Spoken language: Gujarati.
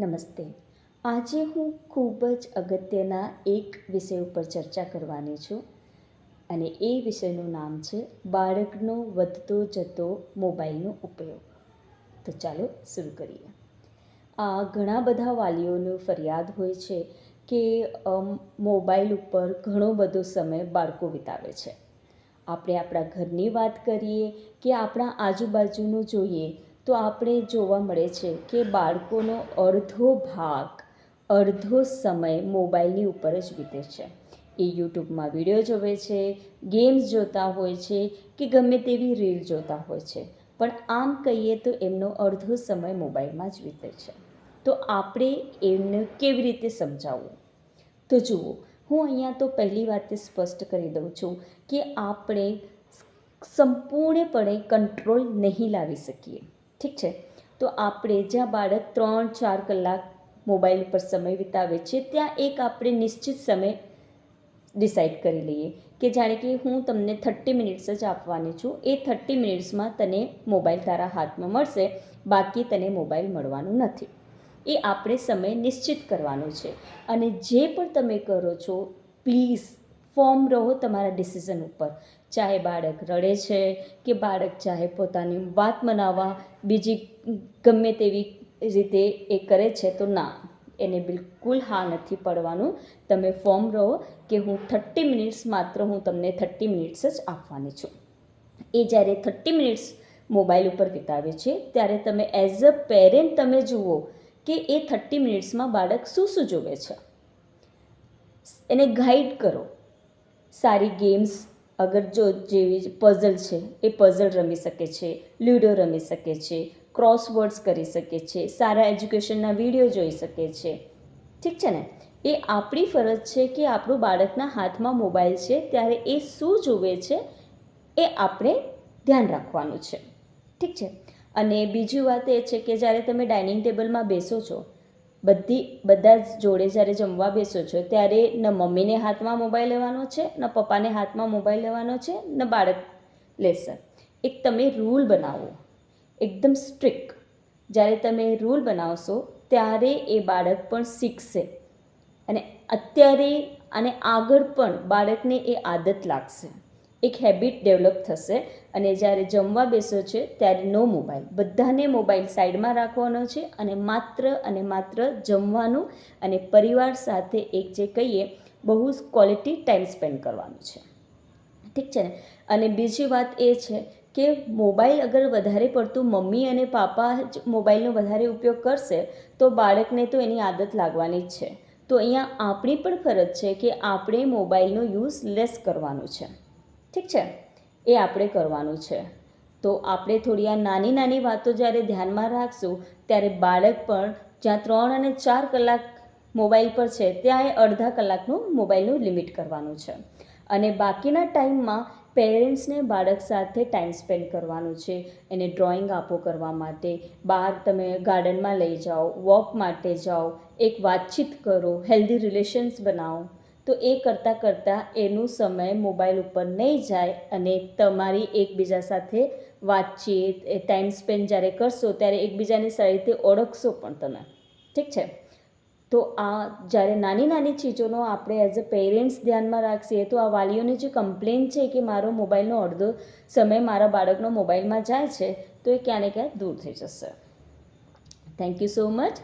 નમસ્તે. આજે હું ખૂબ જ અગત્યના એક વિષય ઉપર ચર્ચા કરવાની છું અને એ વિષયનું નામ છે બાળકનો વધતો જતો મોબાઈલનો ઉપયોગ. તો ચાલો શરૂ કરીએ. આ ઘણા બધા વાલીઓનો ફરિયાદ હોય છે કે મોબાઈલ ઉપર ઘણો બધો સમય બાળકો વિતાવે છે. આપણે આપણા ઘરની વાત કરીએ કે આપણા આજુબાજુનું જોઈએ તો આપણે જોવા મળે છે કે બાળકોનો અડધો ભાગ, અડધો સમય મોબાઈલની ઉપર જ વીતે છે. એ યુટ્યુબમાં વીડિયો જોવે છે, ગેમ્સ જોતા હોય છે કે ગમે તેવી રીલ જોતા હોય છે. પણ આમ કહીએ તો એમનો અડધો સમય મોબાઈલમાં જ વીતે છે. તો આપણે એમને કેવી રીતે સમજાવવું? તો જુઓ, હું અહીંયા તો પહેલી વાત સ્પષ્ટ કરી દઉં છું કે આપણે સંપૂર્ણપણે કંટ્રોલ નહીં લાવી શકીએ. ઠીક છે? તો આપણે જ્યાં બાળક ત્રણ ચાર કલાક મોબાઈલ પર સમય વિતાવે છે, ત્યાં એક આપણે નિશ્ચિત સમય ડિસાઇડ કરી લઈએ કે જાણે કે હું તમને થર્ટી મિનિટ્સ જ આપવાની છું, એ થર્ટી મિનિટ્સમાં તને મોબાઈલ તારા હાથમાં મળશે, બાકી તને મોબાઈલ મળવાનું નથી. એ આપણે સમય નિશ્ચિત કરવાનો છે. અને જે પણ તમે કરો છો, પ્લીઝ ફોર્મ રહો તમારા ડિસિઝન ઉપર. ચાહે બાળક રડે છે કે બાળક ચાહે પોતાની વાત મનાવવા, બીજી ગમે તેવી રીતે એ કરે છે તો ના, એને બિલકુલ હા નથી પડવાનું. તમે ફોર્મ રહો કે હું થર્ટી મિનિટ્સ માત્ર હું તમને થર્ટી મિનિટ્સ જ આપવાની છું. એ જ્યારે થર્ટી મિનિટ્સ મોબાઈલ ઉપર વિતાવે છે, ત્યારે તમે એઝ અ પેરેન્ટ તમે જુઓ કે એ થર્ટી મિનિટ્સમાં બાળક શું શું જોવે છે. એને ગાઈડ કરો. સારી ગેમ્સ અગર જો જેવી પઝલ છે, એ પઝલ રમી શકે છે લ્યુડો રમી શકે છે ક્રોસવર્ડ્સ કરી શકે છે, સારા એજ્યુકેશનના વીડિયો જોઈ શકે છે. ઠીક છે ને? એ આપણી ફરજ છે કે આપણું બાળકના હાથમાં મોબાઈલ છે, ત્યારે એ શું જોવે છે, એ આપણે ધ્યાન રાખવાનું છે. ઠીક છે? અને બીજી વાત એ છે કે જ્યારે તમે ડાઇનિંગ ટેબલમાં બેસો છો બધી, બધા જ જોડે જ્યારે જમવા બેસો છો, ત્યારે ન મમ્મીને હાથમાં મોબાઈલ લેવાનો છે, ન પપ્પાને હાથમાં મોબાઈલ લેવાનો છે, ન બાળક લેશે એક તમે રૂલ બનાવો. એકદમ સ્ટ્રિક્ટ. જ્યારે તમે રૂલ બનાવશો, ત્યારે એ બાળક પણ શીખશે. અને અત્યારે અને આગળ પણ બાળકને એ આદત લાગશે. એક હેબિટ ડેવલપ થશે અને જ્યારે જમવા બેસો છે ત્યારે નો મોબાઈલ બધાને મોબાઈલ સાઈડમાં રાખવાનો છે અને માત્ર અને માત્ર જમવાનું અને પરિવાર સાથે એક જે કહીએ બહુ જ ક્વોલિટી ટાઈમ સ્પેન્ડ કરવાનું છે. ઠીક છે ને? અને બીજી વાત એ છે કે મોબાઈલ અગર વધારે પડતું મમ્મી અને પાપા જ મોબાઈલનો વધારે ઉપયોગ કરશે તો બાળકને તો એની આદત લાગવાની જ છે. તો અહીંયા આપણી પણ ફરજ છે કે આપણે મોબાઈલનો યુઝ લેસ કરવાનું છે. ઠીક છે? એ આપણે કરવાનું છે. તો આપણે થોડી આ નાની નાની વાતો જ્યારે ધ્યાનમાં રાખશું, ત્યારે બાળક પણ જ્યાં ત્રણ અને ચાર કલાક મોબાઈલ પર છે, ત્યાં એ અડધા કલાકનું મોબાઈલનું લિમિટ કરવાનું છે. અને બાકીના ટાઈમમાં પેરેન્ટ્સને બાળક સાથે ટાઈમ સ્પેન્ડ કરવાનું છે. એને ડ્રોઈંગ આપો કરવા માટે, બહાર તમે ગાર્ડનમાં લઈ જાઓ, વોક માટે જાઓ, એક વાતચીત કરો, હેલ્ધી રિલેશન્સ બનાવો. તો એ કરતાં કરતાં એનું સમય મોબાઈલ ઉપર નહીં જાય અને તમારી એકબીજા સાથે વાતચીત, એ ટાઈમ સ્પેન્ડ જ્યારે કરશો ત્યારે એકબીજાની સારી રીતે ઓળખશો પણ તમે. ઠીક છે? તો આ જ્યારે નાની નાની ચીજોનો આપણે એઝ અ પેરેન્ટ્સ ધ્યાનમાં રાખીએ તો આ વાલીઓની જે કમ્પ્લેન છે કે મારો મોબાઈલનો અડધો સમય મારા બાળકનો મોબાઈલમાં જાય છે, તો એ ક્યાંને ક્યાંય દૂર થઈ જશે. Thank you so much